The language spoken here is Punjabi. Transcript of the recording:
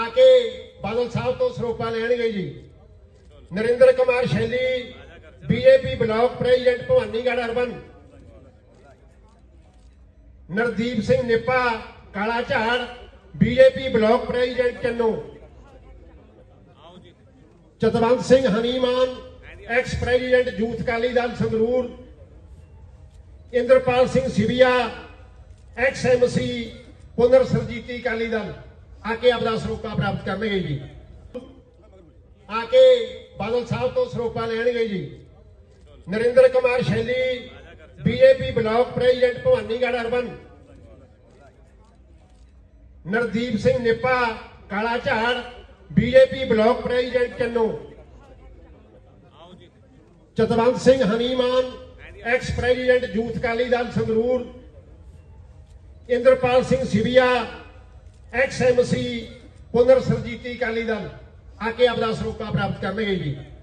ਆ ਕੇ ਬਾਦਲ ਸਾਹਿਬ ਤੋਂ ਸਰੋਪਾ ਲੈਣਗੇ ਜੀ Narinder Kumar Shelly BJP block president Bhawanigarh urban Nardeep Singh Nippa Kala Jhar BJP block president Channo Chatwant Singh ਹਨੀਮਾਨ ex president youth Akali Dal Sangrur Inderpal Singh Sivia ex MC ਪੁਨਰ ਸਰਜੀਤੀ ਕਾਲੀ ਦਲ ਆ ਕੇ ਆਪਣਾ ਸਰੂਪਾ ਪ੍ਰਾਪਤ ਕਰਨਗੇ ਜੀ ਆ ਕੇ ਬਾਦਲ ਸਾਹਿਬ ਤੋਂ ਸਰੋਪਾ ਲੈਣਗੇ ਜੀ Narinder Kumar Shelly BJP block president Bhawanigarh urban Nardeep Singh Nippa Kala Jhar BJP block president Channo Chatwant Singh ਹਨੀਮਾਨ ex president youth Akali Dal Sangrur Inderpal Singh Sivia ex MC ਪੁਨਰ ਸਰਜੀਤੀ ਕਾਲੀ ਦਲ ਆ ਕੇ ਆਪਣਾ ਸਰੋਕਾ ਪ੍ਰਾਪਤ ਕਰਨਗੇ ਜੀ